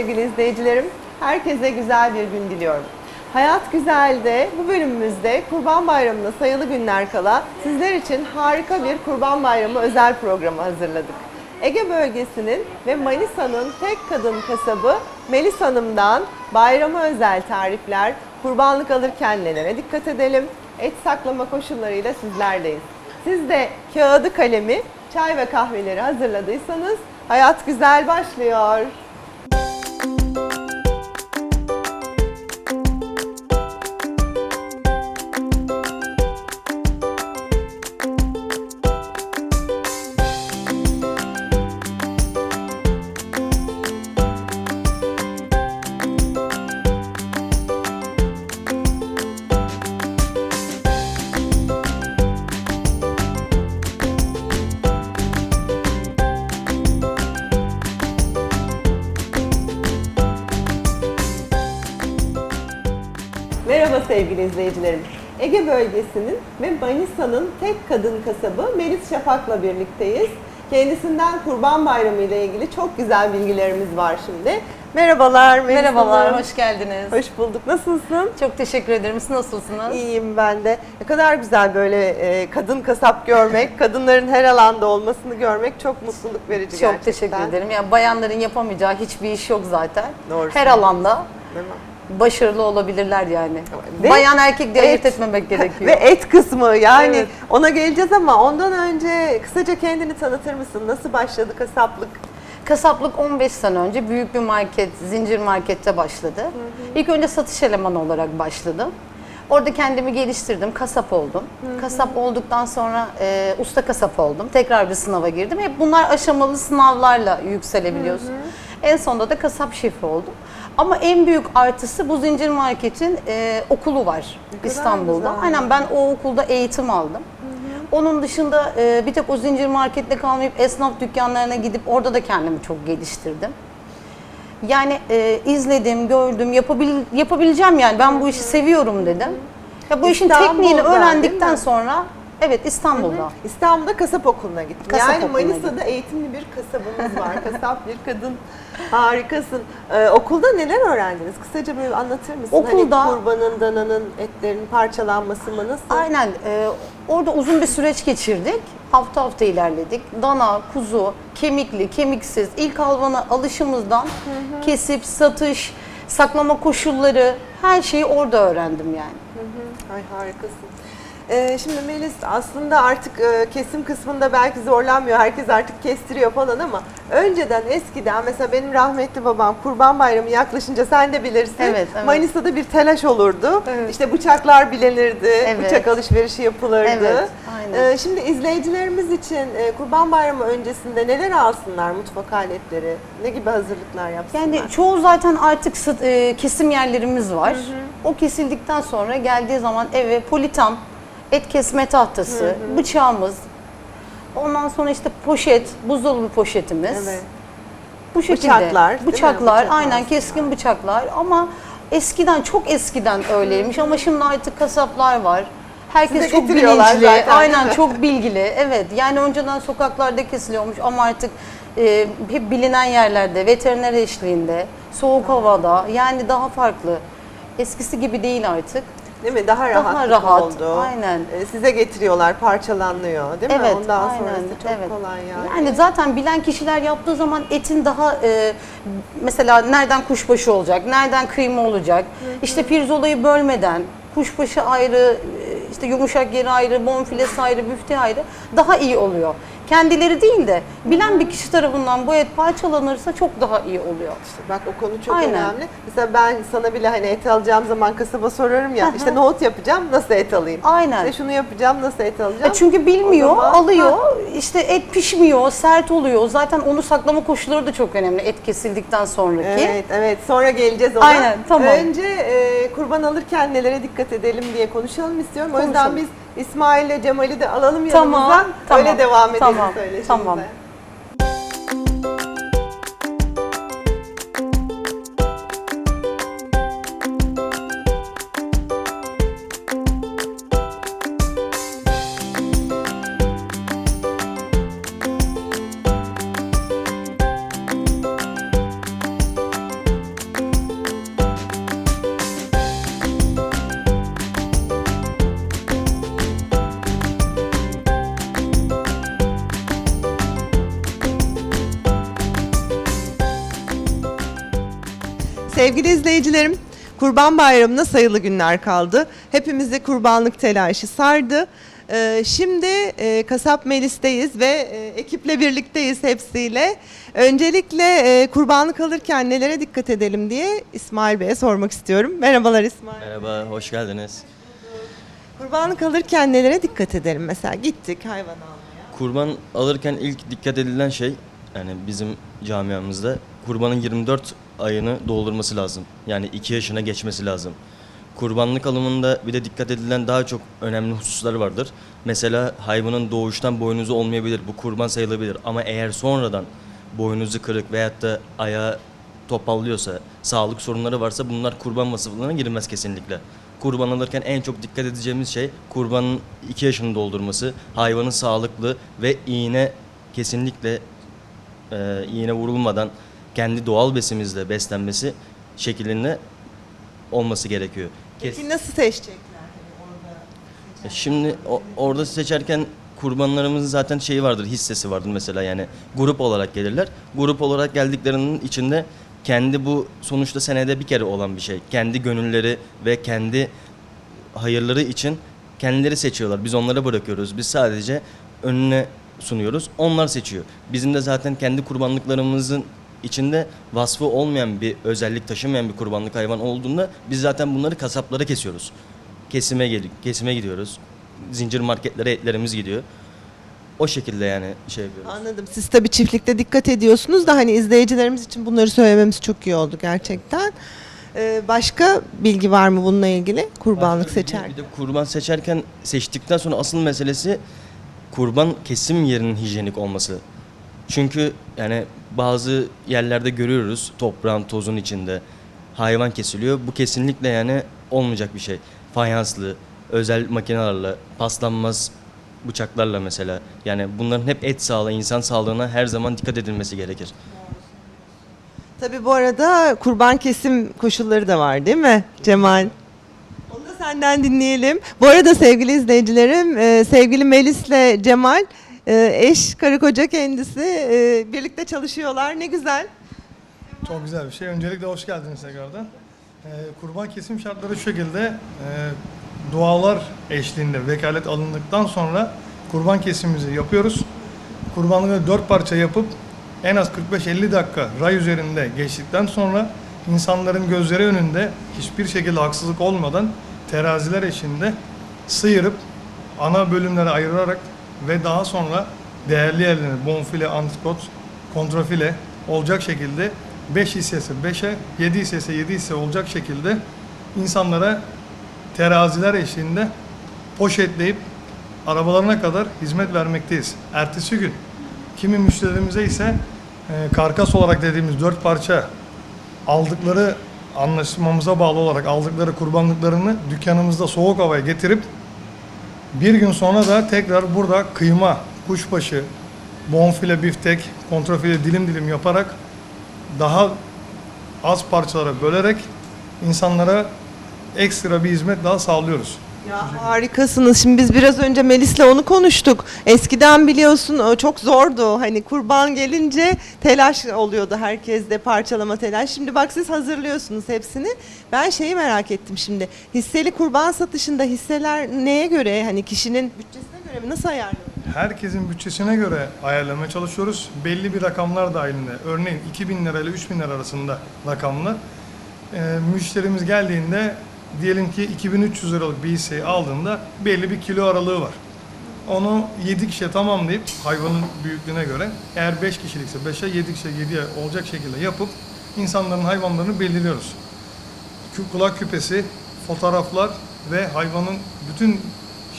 Sevgili izleyicilerim. Herkese güzel bir gün diliyorum. Hayat Güzel'de bu bölümümüzde Kurban Bayramı'na sayılı günler kala sizler için harika bir Kurban Bayramı özel programı hazırladık. Ege bölgesinin ve Manisa'nın tek kadın kasabı Melis Hanım'dan bayrama özel tarifler, kurbanlık alırken nelere dikkat edelim, et saklama koşullarıyla sizlerdeyiz. Siz de kağıdı kalemi, çay ve kahveleri hazırladıysanız Hayat Güzel başlıyor. Merhaba sevgili izleyicilerim. Ege bölgesinin ve Manisa'nın tek kadın kasabı Melis Şafak'la birlikteyiz. Kendisinden Kurban Bayramı ile ilgili çok güzel bilgilerimiz var şimdi. Merhabalar Melis Merhabalar, Hanım. hoş geldiniz. Hoş bulduk. Nasılsın? Çok teşekkür ederim. Siz nasılsınız? İyiyim ben de. Ne kadar güzel böyle e, kadın kasap görmek, kadınların her alanda olmasını görmek çok mutluluk verici Çok gerçekten. teşekkür ederim. Yani bayanların yapamayacağı hiçbir iş yok zaten. Doğru Her alanda Değil mi? Başarılı olabilirler yani. Ve Bayan erkek diye ayırt et- etmemek gerekiyor. Ve et kısmı yani Evet. ona geleceğiz ama ondan önce kısaca kendini tanıtır mısın? Nasıl başladı kasaplık? Kasaplık 15 sene önce büyük bir market, zincir markette başladı. İlk önce satış elemanı olarak başladım. Orada kendimi geliştirdim, kasap oldum. Kasap olduktan sonra e, usta kasap oldum. Tekrar bir sınava girdim. Hep bunlar aşamalı sınavlarla yükselebiliyorsun. En sonunda da kasap şefi oldum. Ama en büyük artısı bu zincir marketin e, okulu var İstanbul'da. güzel. Aynen ben o okulda eğitim aldım. Onun dışında e, bir tek o zincir markette kalmayıp esnaf dükkanlarına gidip orada da kendimi çok geliştirdim. Yani e, izledim, gördüm, yapabil, yapabileceğim yani ben bu işi seviyorum dedim. Ya bu işin tekniğini öğrendikten sonra evet İstanbul'da. İstanbul'da kasap okuluna gittin. Kasap yani okuluna Manisa'da eğitimli bir kasabımız var. kasap bir kadın. Harikasın. Ee, okulda neler öğrendiniz? Kısaca böyle anlatır mısın? Okulda- Hani kurbanın, dananın, etlerin parçalanması mı? Nasıl? Aynen e, orada uzun bir süreç geçirdik. Hafta hafta ilerledik. Dana, kuzu, kemikli, kemiksiz ilk hayvana alışımızdan kesip satış, saklama koşulları her şeyi orada öğrendim yani. Ay harikasın. Ee, şimdi Melis aslında artık e, kesim kısmında belki zorlanmıyor. Herkes artık kestiriyor falan ama önceden eskiden mesela benim rahmetli babam Kurban Bayramı yaklaşınca sen de bilirsin. Evet, evet. Manisa'da bir telaş olurdu. Evet. İşte bıçaklar bilinirdi. Evet. Bıçak alışverişi yapılırdı. Evet, aynen. Ee, şimdi izleyicilerimiz için e, Kurban Bayramı öncesinde neler alsınlar mutfak aletleri? Ne gibi hazırlıklar yapsınlar? Yani çoğu zaten artık e, kesim yerlerimiz var. O kesildikten sonra geldiği zaman eve politam, et kesme tahtası, bıçağımız, ondan sonra işte poşet, buzdolabı poşetimiz. Evet. Bu şekilde. Bıçaklar? Bıçaklar, Bıçak aynen keskin bıçaklar ama eskiden çok eskiden öyleymiş ama şimdi artık kasaplar var. Herkes Size çok bilinçli, zaten, aynen çok bilgili. Evet, yani önceden sokaklarda kesiliyormuş ama artık e, hep bilinen yerlerde, veteriner eşliğinde, soğuk havada, yani daha farklı. Eskisi gibi değil artık. Değil mi? Daha rahat, Daha rahat, oldu. aynen. Ee, Size getiriyorlar, parçalanıyor değil mi? Evet, Ondan aynen, sonrası çok evet. kolay yani. Yani zaten bilen kişiler yaptığı zaman etin daha e, mesela nereden kuşbaşı olacak, nereden kıyma olacak, işte pirzolayı bölmeden, kuşbaşı ayrı, e, işte yumuşak yeri ayrı, bonfilesi ayrı, büfte ayrı daha iyi oluyor. Kendileri değil de bilen bir kişi tarafından bu et parçalanırsa çok daha iyi oluyor. İşte bak o konu çok Aynen. önemli. Mesela ben sana bile hani et alacağım zaman kasaba sorarım ya. işte nohut yapacağım, nasıl et alayım? Aynen. İşte şunu yapacağım, nasıl et alacağım? E çünkü bilmiyor, zaman- alıyor. işte et pişmiyor, sert oluyor. Zaten onu saklama koşulları da çok önemli et kesildikten sonraki. Evet, evet. Sonra geleceğiz ona. Aynen, tamam. Önce e, kurban alırken nelere dikkat edelim diye konuşalım istiyorum. O yüzden Konuşalım. biz İsmail ile Cemal'i de alalım Tamam, yanımıza. tamam, Öyle devam edelim tamam, söyleşimize. tamam. Sevgili izleyicilerim, Kurban Bayramı'na sayılı günler kaldı. Hepimizi kurbanlık telaşı sardı. Ee, Şimdi e, Kasap Melis'teyiz ve e, ekiple birlikteyiz hepsiyle. Öncelikle e, kurbanlık alırken nelere dikkat edelim diye İsmail Bey'e sormak istiyorum. Merhabalar İsmail. Merhaba, hoş geldiniz. Kurbanlık alırken nelere dikkat edelim? Mesela gittik hayvan almaya. Kurban alırken ilk dikkat edilen şey, yani bizim camiamızda kurbanın 24 ayını doldurması lazım. Yani 2 yaşına geçmesi lazım. Kurbanlık alımında bir de dikkat edilen daha çok önemli hususlar vardır. Mesela hayvanın doğuştan boynuzu olmayabilir, bu kurban sayılabilir. Ama eğer sonradan boynuzu kırık veyahut da ayağı topallıyorsa, sağlık sorunları varsa bunlar kurban vasıflarına girmez kesinlikle. Kurban alırken en çok dikkat edeceğimiz şey kurbanın 2 yaşını doldurması, hayvanın sağlıklı ve iğne kesinlikle e, iğne vurulmadan kendi doğal besimizle beslenmesi şeklinde olması gerekiyor. Kes- Peki nasıl seçecekler? Hani orada e, Şimdi o- orada seçerken kurbanlarımızın zaten şeyi vardır, hissesi vardır mesela yani grup olarak gelirler. Grup olarak geldiklerinin içinde kendi bu sonuçta senede bir kere olan bir şey. Kendi gönülleri ve kendi hayırları için kendileri seçiyorlar. Biz onlara bırakıyoruz. Biz sadece önüne sunuyoruz. Onlar seçiyor. Bizim de zaten kendi kurbanlıklarımızın içinde vasfı olmayan bir özellik taşımayan bir kurbanlık hayvan olduğunda biz zaten bunları kasaplara kesiyoruz. Kesime gel kesime gidiyoruz. Zincir marketlere etlerimiz gidiyor. O şekilde yani şey yapıyoruz. Anladım. Siz tabii çiftlikte dikkat ediyorsunuz da hani izleyicilerimiz için bunları söylememiz çok iyi oldu gerçekten. Ee, başka bilgi var mı bununla ilgili kurbanlık Başka bir- seçerken? Bir de kurban seçerken seçtikten sonra asıl meselesi kurban kesim yerinin hijyenik olması. Çünkü yani bazı yerlerde görüyoruz toprağın tozun içinde hayvan kesiliyor. Bu kesinlikle yani olmayacak bir şey. Fayanslı, özel makinelerle, paslanmaz bıçaklarla mesela. Yani bunların hep et sağlığı, insan sağlığına her zaman dikkat edilmesi gerekir. Tabii bu arada kurban kesim koşulları da var değil mi Cemal? Onu da senden dinleyelim. Bu arada sevgili izleyicilerim, e, sevgili Melis'le Cemal e, eş, karı koca kendisi e, birlikte çalışıyorlar. Ne güzel. Çok güzel bir şey. Öncelikle hoş geldiniz tekrardan. Ee, kurban kesim şartları şu şekilde. Dualar eşliğinde vekalet alındıktan sonra kurban kesimimizi yapıyoruz. Kurbanlığı dört parça yapıp en az 45-50 dakika ray üzerinde geçtikten sonra insanların gözleri önünde hiçbir şekilde haksızlık olmadan teraziler eşliğinde sıyırıp ana bölümlere ayırarak ve daha sonra değerli yerlerine bonfile, antrikot, kontrafile olacak şekilde 5 hissesi 5'e, 7 hissesi 7 hisse olacak şekilde insanlara teraziler eşliğinde poşetleyip arabalarına kadar hizmet vermekteyiz. Ertesi gün kimi müşterilerimize ise e, karkas olarak dediğimiz dört parça aldıkları anlaşmamıza bağlı olarak aldıkları kurbanlıklarını dükkanımızda soğuk havaya getirip bir gün sonra da tekrar burada kıyma, kuşbaşı, bonfile, biftek, kontrafile dilim dilim yaparak daha az parçalara bölerek insanlara ekstra bir hizmet daha sağlıyoruz. Ya harikasınız. Şimdi biz biraz önce Melis'le onu konuştuk. Eskiden biliyorsun çok zordu. Hani kurban gelince telaş oluyordu herkeste parçalama telaş. Şimdi bak siz hazırlıyorsunuz hepsini. Ben şeyi merak ettim şimdi. Hisseli kurban satışında hisseler neye göre? Hani kişinin bütçesine göre mi? Nasıl ayarlanıyor? Herkesin bütçesine göre ayarlamaya çalışıyoruz. Belli bir rakamlar dahilinde. Örneğin 2000 lira ile 3000 lira arasında rakamlar. Ee, müşterimiz geldiğinde diyelim ki 2300 liralık bir hisseyi aldığında belli bir kilo aralığı var. Onu 7 kişiye tamamlayıp hayvanın büyüklüğüne göre eğer 5 kişilikse 5'e 7 kişiye 7'ye olacak şekilde yapıp insanların hayvanlarını belirliyoruz. Kulak küpesi, fotoğraflar ve hayvanın bütün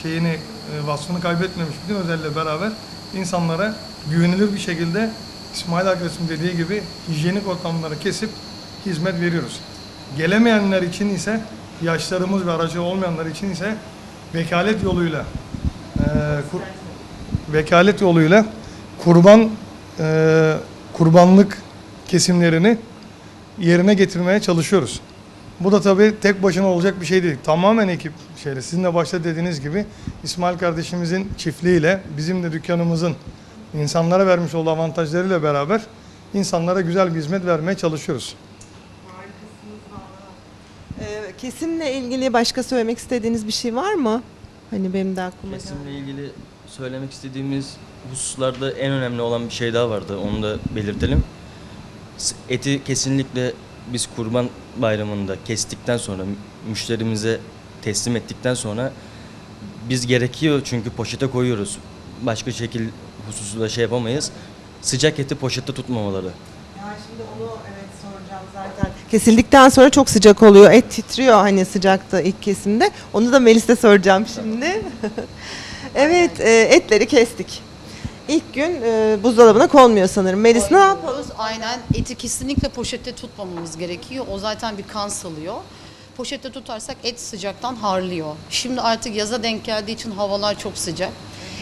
şeyini, e, vasfını kaybetmemiş bütün özelliğiyle beraber insanlara güvenilir bir şekilde İsmail arkadaşım dediği gibi hijyenik ortamları kesip hizmet veriyoruz. Gelemeyenler için ise yaşlarımız ve aracı olmayanlar için ise vekalet yoluyla e, kur- vekalet yoluyla kurban e, kurbanlık kesimlerini yerine getirmeye çalışıyoruz. Bu da tabii tek başına olacak bir şey değil. Tamamen ekip şeyle sizin de başta dediğiniz gibi İsmail kardeşimizin çiftliğiyle bizim de dükkanımızın insanlara vermiş olduğu avantajlarıyla beraber insanlara güzel bir hizmet vermeye çalışıyoruz. Kesimle ilgili başka söylemek istediğiniz bir şey var mı? Hani benim de aklıma geldi. Kesimle ilgili söylemek istediğimiz hususlarda en önemli olan bir şey daha vardı. Onu da belirtelim. S- Eti kesinlikle biz kurban bayramında kestikten sonra müşterimize teslim ettikten sonra biz gerekiyor çünkü poşete koyuyoruz. Başka şekil hususunda şey yapamayız. Sıcak eti poşette tutmamaları. Ya şimdi onu evet soracağım zaten. Kesildikten sonra çok sıcak oluyor. Et titriyor hani sıcakta ilk kesimde. Onu da Melis'e soracağım şimdi. evet e, etleri kestik. İlk gün e, buzdolabına konmuyor sanırım. Melis ne yapalım? Aynen. Eti kesinlikle poşette tutmamamız gerekiyor. O zaten bir kan salıyor. Poşette tutarsak et sıcaktan harlıyor. Şimdi artık yaza denk geldiği için havalar çok sıcak.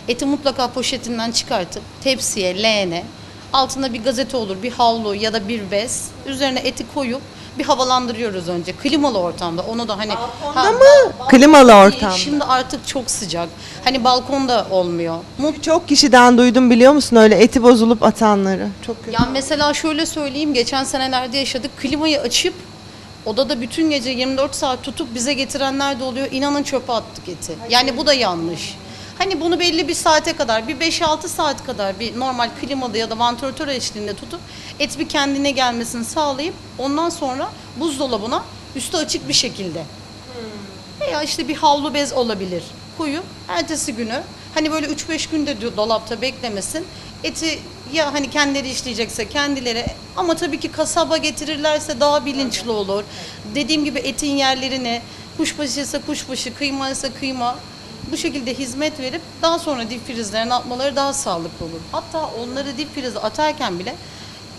Eti mutlaka poşetinden çıkartıp tepsiye, leğene, altında bir gazete olur, bir havlu ya da bir bez. Üzerine eti koyup bir havalandırıyoruz önce. Klimalı ortamda. Onu da hani Balkonda mı? Klimalı ortamda. Şimdi artık çok sıcak. Hani balkonda olmuyor. Mut Çok kişiden duydum biliyor musun öyle eti bozulup atanları. Çok kötü. Ya mesela şöyle söyleyeyim, geçen senelerde yaşadık. Klimayı açıp odada bütün gece 24 saat tutup bize getirenler de oluyor. İnanın çöpe attık eti. Yani bu da yanlış. Hani bunu belli bir saate kadar, bir 5-6 saat kadar bir normal klimada ya da vantilatör eşliğinde tutup et bir kendine gelmesini sağlayıp ondan sonra buzdolabına üstü açık bir şekilde veya işte bir havlu bez olabilir. Koyup ertesi günü hani böyle 3-5 günde do- dolapta beklemesin. Eti ya hani kendileri işleyecekse kendileri ama tabii ki kasaba getirirlerse daha bilinçli olur. Dediğim gibi etin yerlerini kuşbaşı ise kuşbaşı, kıyma ise kıyma bu şekilde hizmet verip daha sonra dip frizlerine atmaları daha sağlıklı olur. Hatta onları dip frize atarken bile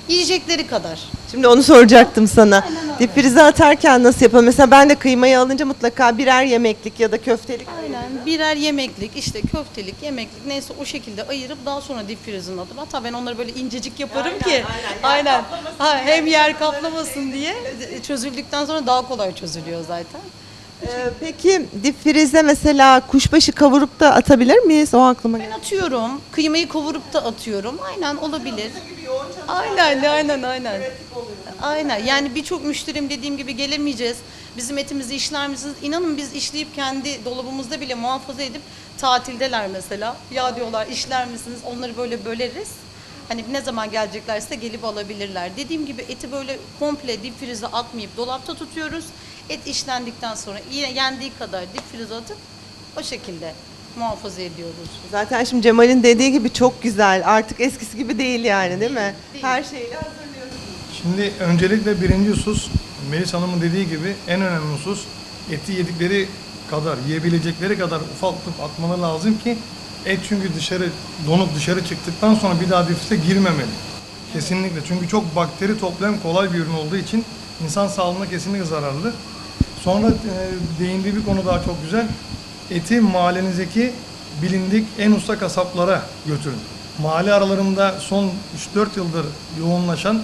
yiyecekleri kadar. Şimdi onu soracaktım sana. Dip frize atarken nasıl yapalım? Mesela ben de kıymayı alınca mutlaka birer yemeklik ya da köftelik Aynen birer yemeklik işte köftelik yemeklik neyse o şekilde ayırıp daha sonra dip frizine atıp hatta ben onları böyle incecik yaparım ki aynen, Ha, hem yer kaplamasın diye çözüldükten sonra daha kolay çözülüyor zaten. Ee, peki dip frize mesela kuşbaşı kavurup da atabilir miyiz? O aklıma Ben geldi. atıyorum kıymayı kavurup da atıyorum aynen olabilir. Aynen aynen aynen. Aynen yani birçok müşterim dediğim gibi gelemeyeceğiz. Bizim etimizi işler misiniz? İnanın biz işleyip kendi dolabımızda bile muhafaza edip tatildeler mesela. Ya diyorlar işler misiniz? Onları böyle böleriz. Hani ne zaman geleceklerse gelip alabilirler. Dediğim gibi eti böyle komple dip frize atmayıp dolapta tutuyoruz. Et işlendikten sonra yine yendiği kadar dip frize atıp o şekilde muhafaza ediyoruz. Zaten şimdi Cemal'in dediği gibi çok güzel. Artık eskisi gibi değil yani değil mi? Her şeyle hazırlıyoruz. Şimdi öncelikle birinci husus Melis Hanım'ın dediği gibi en önemli husus eti yedikleri kadar, yiyebilecekleri kadar ufaltıp atmaları lazım ki et çünkü dışarı donup dışarı çıktıktan sonra bir daha difrize girmemeli. Kesinlikle. Çünkü çok bakteri toplayan kolay bir ürün olduğu için insan sağlığına kesinlikle zararlı. Sonra e, değindiği bir konu daha çok güzel. Eti mahallenizdeki bilindik en usta kasaplara götürün. Mahalle aralarında son 3-4 yıldır yoğunlaşan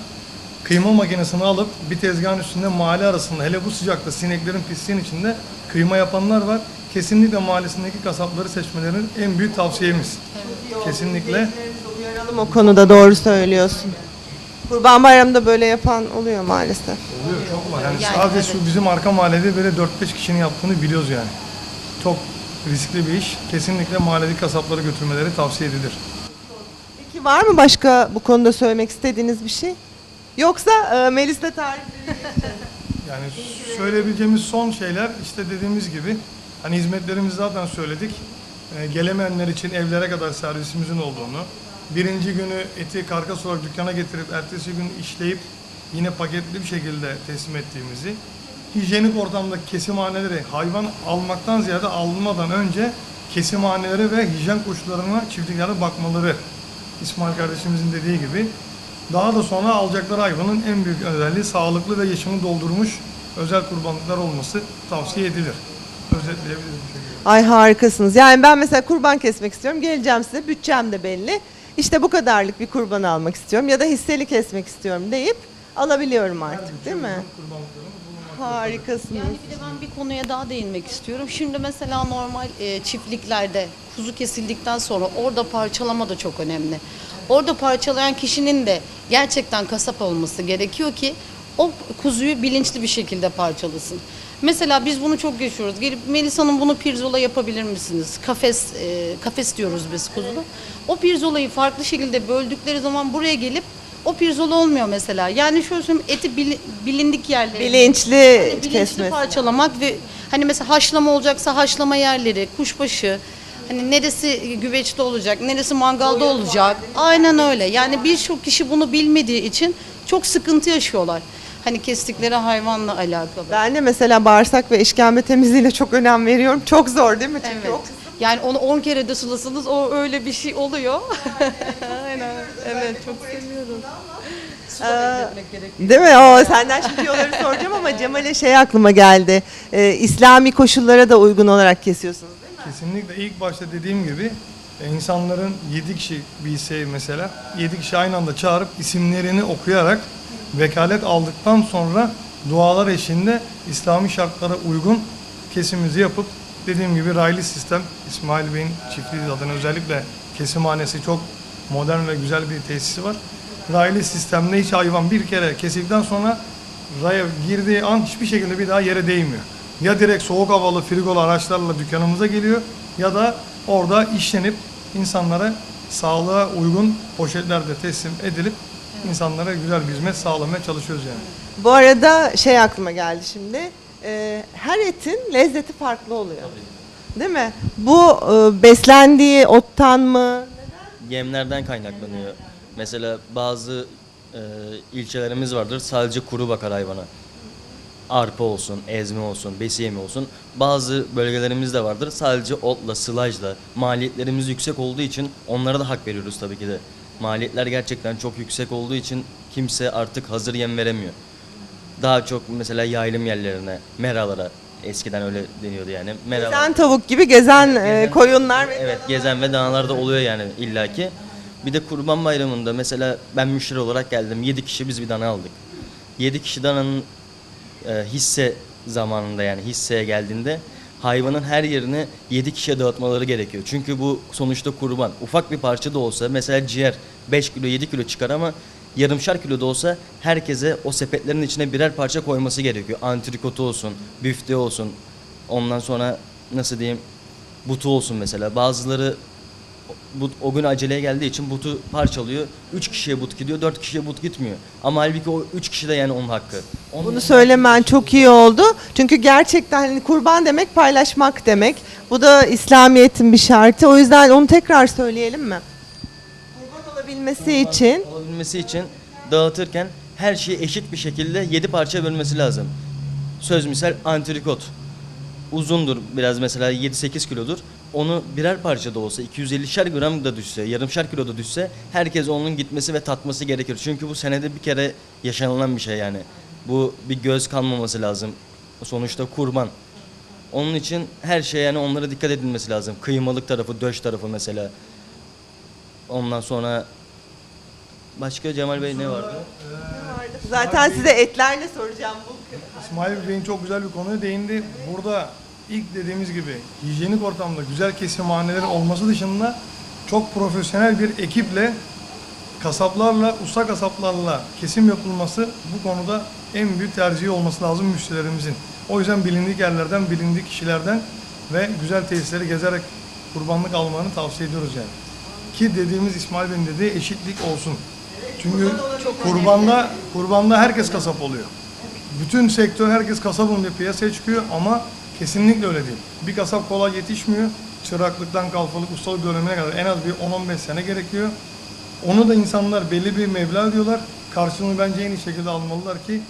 kıyma makinesini alıp bir tezgahın üstünde mahalle arasında hele bu sıcakta sineklerin pisliğin içinde kıyma yapanlar var. Kesinlikle mahallesindeki kasapları seçmelerin en büyük tavsiyemiz. Kesinlikle. Uyaralım o konuda doğru söylüyorsun. Kurban Bayramı'nda böyle yapan oluyor maalesef. Oluyor çok var. Yani, Yani sadece evet. şu bizim arka mahallede böyle 4-5 kişinin yaptığını biliyoruz yani. Çok riskli bir iş. Kesinlikle mahalledeki kasaplara götürmeleri tavsiye edilir. Peki var mı başka bu konuda söylemek istediğiniz bir şey? Yoksa e, Melis'le tarif Yani söyleyebileceğimiz son şeyler işte dediğimiz gibi hani hizmetlerimizi zaten söyledik. Ee, gelemeyenler için evlere kadar servisimizin olduğunu, birinci günü eti karkas olarak dükkana getirip ertesi gün işleyip yine paketli bir şekilde teslim ettiğimizi, hijyenik ortamdaki kesimhaneleri hayvan almaktan ziyade almadan önce kesimhaneleri ve hijyen koşullarına çiftliklerde bakmaları İsmail kardeşimizin dediği gibi daha da sonra alacakları hayvanın en büyük özelliği sağlıklı ve yaşını doldurmuş özel kurbanlıklar olması tavsiye edilir. Şekilde. Ay harikasınız. Yani ben mesela kurban kesmek istiyorum. Geleceğim size. Bütçem de belli. İşte bu kadarlık bir kurban almak istiyorum ya da hisseli kesmek istiyorum deyip alabiliyorum artık değil mi? Harikasınız. Yani bir de ben bir konuya daha değinmek istiyorum. Şimdi mesela normal e, çiftliklerde kuzu kesildikten sonra orada parçalama da çok önemli. Orada parçalayan kişinin de gerçekten kasap olması gerekiyor ki o kuzuyu bilinçli bir şekilde parçalasın. Mesela biz bunu çok yaşıyoruz. Gelip Melisa'nın bunu pirzola yapabilir misiniz? Kafes e, kafes diyoruz biz kuzulu. O pirzolayı farklı şekilde böldükleri zaman buraya gelip o pirzola olmuyor mesela. Yani şöyle söyleyeyim eti bili- bilindik yerleri. Bilinçli bilinçli kesmesi. parçalamak ve hani mesela haşlama olacaksa haşlama yerleri, kuşbaşı, hani neresi güveçte olacak, neresi mangalda olacak. Aynen öyle. Yani birçok kişi bunu bilmediği için çok sıkıntı yaşıyorlar. Hani kestikleri hayvanla alakalı. Ben de mesela bağırsak ve işkembe temizliğine çok önem veriyorum. Çok zor değil mi? Çünkü Evet. o Yani onu 10 kere de sulasanız o öyle bir şey oluyor. Aynen. Evet çok seviyorum. Değil mi? O senden şimdi tüyoları soracağım ama Cemal'e şey aklıma geldi. Ee, İslami koşullara da uygun olarak kesiyorsunuz değil mi? Kesinlikle ilk başta dediğim gibi e, insanların 7 kişi bilse mesela 7 kişi aynı anda çağırıp isimlerini okuyarak vekalet aldıktan sonra dualar eşliğinde İslami şartlara uygun kesimimizi yapıp dediğim gibi raylı sistem İsmail Bey'in çiftliği adına özellikle kesimhanesi çok modern ve güzel bir tesisi var. Raylı sistemde hiç hayvan bir kere kesildikten sonra raya girdiği an hiçbir şekilde bir daha yere değmiyor. Ya direkt soğuk havalı frigolu araçlarla dükkanımıza geliyor ya da orada işlenip insanlara sağlığa uygun poşetlerde teslim edilip insanlara güzel bir hizmet sağlamaya çalışıyoruz yani. Bu arada şey aklıma geldi şimdi. Ee, her etin lezzeti farklı oluyor. Değil mi? Bu e, beslendiği ottan mı? Yemlerden kaynaklanıyor. Mesela bazı e, ilçelerimiz vardır sadece kuru bakar hayvana. Arpa olsun, ezme olsun, besi yemi olsun. Bazı bölgelerimiz de vardır sadece otla, sılajla. Maliyetlerimiz yüksek olduğu için onlara da hak veriyoruz tabii ki de. Maliyetler gerçekten çok yüksek olduğu için kimse artık hazır yem veremiyor. Daha çok mesela yaylım yerlerine, meralara eskiden öyle deniyordu yani. Meralar. Gezen tavuk gibi gezen, e, gezen- koyunlar ve Evet gezen ve danalarda oluyor yani illaki. Bir de kurban bayramında mesela ben müşteri olarak geldim. 7 kişi biz bir dana aldık. 7 kişi dananın e, hisse zamanında yani hisseye geldiğinde hayvanın her yerini 7 kişiye dağıtmaları gerekiyor. Çünkü bu sonuçta kurban. Ufak bir parça da olsa mesela ciğer 5 kilo 7 kilo çıkar ama yarımşar kilo da olsa herkese o sepetlerin içine birer parça koyması gerekiyor. Antrikotu olsun, büfte olsun. Ondan sonra nasıl diyeyim butu olsun mesela. Bazıları bu, o gün aceleye geldiği için butu parçalıyor. 3 kişiye but gidiyor, 4 kişiye but gitmiyor. Ama halbuki o 3 kişi de yani onun hakkı. Onun Bunu söylemen çok iyi oldu. Çünkü gerçekten hani kurban demek paylaşmak demek. Bu da İslamiyet'in bir şartı. O yüzden onu tekrar söyleyelim mi? Kurban olabilmesi için olabilmesi için dağıtırken her şeyi eşit bir şekilde 7 parça bölmesi lazım. Söz misal antrikot. Uzundur biraz mesela 7-8 kilodur. Onu birer parça da olsa 250'şer gram da düşse, yarımşar kilo da düşse herkes onun gitmesi ve tatması gerekir. Çünkü bu senede bir kere yaşanılan bir şey yani. Bu bir göz kalmaması lazım. Sonuçta kurban. Onun için her şey yani onlara dikkat edilmesi lazım. Kıymalık tarafı, döş tarafı mesela. Ondan sonra başka Cemal Bey ne vardı? zaten size etlerle soracağım bu. İsmail Bey'in çok güzel bir konuya değindi. Burada ilk dediğimiz gibi hijyenik ortamda güzel kesimhaneler olması dışında çok profesyonel bir ekiple kasaplarla, usta kasaplarla kesim yapılması bu konuda en büyük tercihi olması lazım müşterilerimizin. O yüzden bilindik yerlerden, bilindik kişilerden ve güzel tesisleri gezerek kurbanlık almanı tavsiye ediyoruz yani. Ki dediğimiz İsmail Bey'in dediği eşitlik olsun. Çünkü kurbanda kurbanda herkes kasap oluyor. Bütün sektör herkes kasabım diye piyasaya çıkıyor ama kesinlikle öyle değil. Bir kasap kolay yetişmiyor. Çıraklıktan kalfalık, ustalık dönemine kadar en az bir 10-15 sene gerekiyor. Onu da insanlar belli bir meblağ diyorlar. Karşılığını bence en iyi şekilde almalılar ki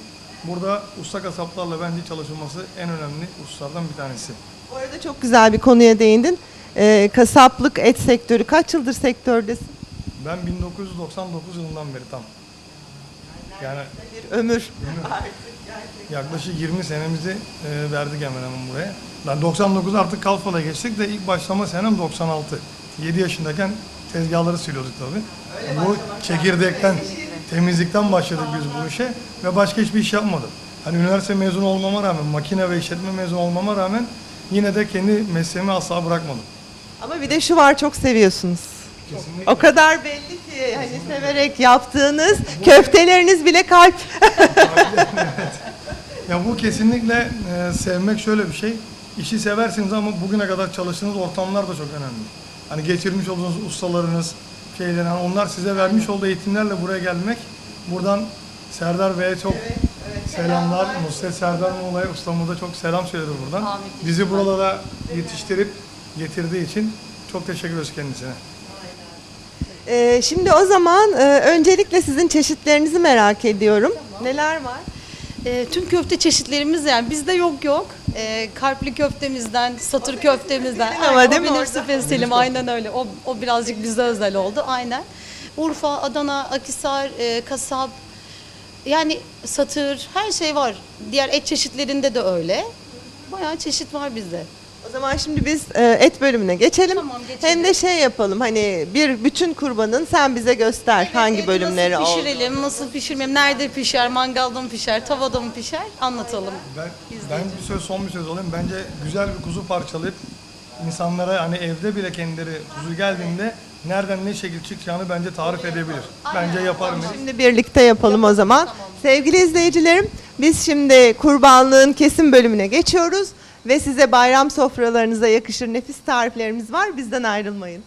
burada usta kasaplarla bence çalışılması en önemli hususlardan bir tanesi. Bu arada çok güzel bir konuya değindin. Ee, kasaplık, et sektörü kaç yıldır sektördesin? Ben 1999 yılından beri tam. Yani Bir ömür. Yaklaşık 20 senemizi e, verdik hemen hemen buraya. Ben 99 artık Kalfa'da geçtik de ilk başlama senem 96. 7 yaşındayken tezgahları siliyorduk tabii. Bu çekirdekten, temizlikten başladık biz bu işe ve başka hiçbir iş yapmadım. Hani üniversite mezunu olmama rağmen, makine ve işletme mezunu olmama rağmen yine de kendi mesleğimi asla bırakmadım. Ama bir de şu var çok seviyorsunuz. Kesinlikle. O kadar belli ki hani severek yaptığınız köfteleriniz bile kalp. Ya bu kesinlikle e, sevmek şöyle bir şey. İşi seversiniz ama bugüne kadar çalıştığınız ortamlar da çok önemli. Hani geçirmiş olduğunuz ustalarınız, şeyler, hani onlar size vermiş olduğu eğitimlerle buraya gelmek. Buradan Serdar Bey'e çok selamlar. Nusret Serdar Muğla'ya ustamıza çok selam söyledi buradan. Amin. Bizi buralara yetiştirip getirdiği için çok teşekkür ederiz kendisine. Ee, şimdi o zaman e, öncelikle sizin çeşitlerinizi merak ediyorum. Neler var? E, tüm köfte çeşitlerimiz yani bizde yok yok. E, karpli köftemizden, satır köftemizden. Ama değil o mi benim orada? spesiyelim aynen öyle. O, o birazcık bize özel oldu aynen. Urfa, Adana, Akisar, e, kasap yani satır her şey var. Diğer et çeşitlerinde de öyle. Bayağı çeşit var bizde. O zaman şimdi biz e, et bölümüne geçelim. Tamam, geçelim. Hem de şey yapalım hani bir bütün kurbanın sen bize göster hangi Eti bölümleri nasıl oldu. pişirelim, nasıl pişirmem, nerede pişer, mangalda mı pişer, tavada mı pişer anlatalım. Ben, ben bir söz son bir söz olayım. Bence güzel bir kuzu parçalayıp insanlara hani evde bile kendileri kuzu geldiğinde nereden ne şekil çıkacağını bence tarif edebilir. Bence yapar mı? Şimdi birlikte yapalım o zaman. Sevgili izleyicilerim, biz şimdi kurbanlığın kesim bölümüne geçiyoruz ve size bayram sofralarınıza yakışır nefis tariflerimiz var. Bizden ayrılmayın.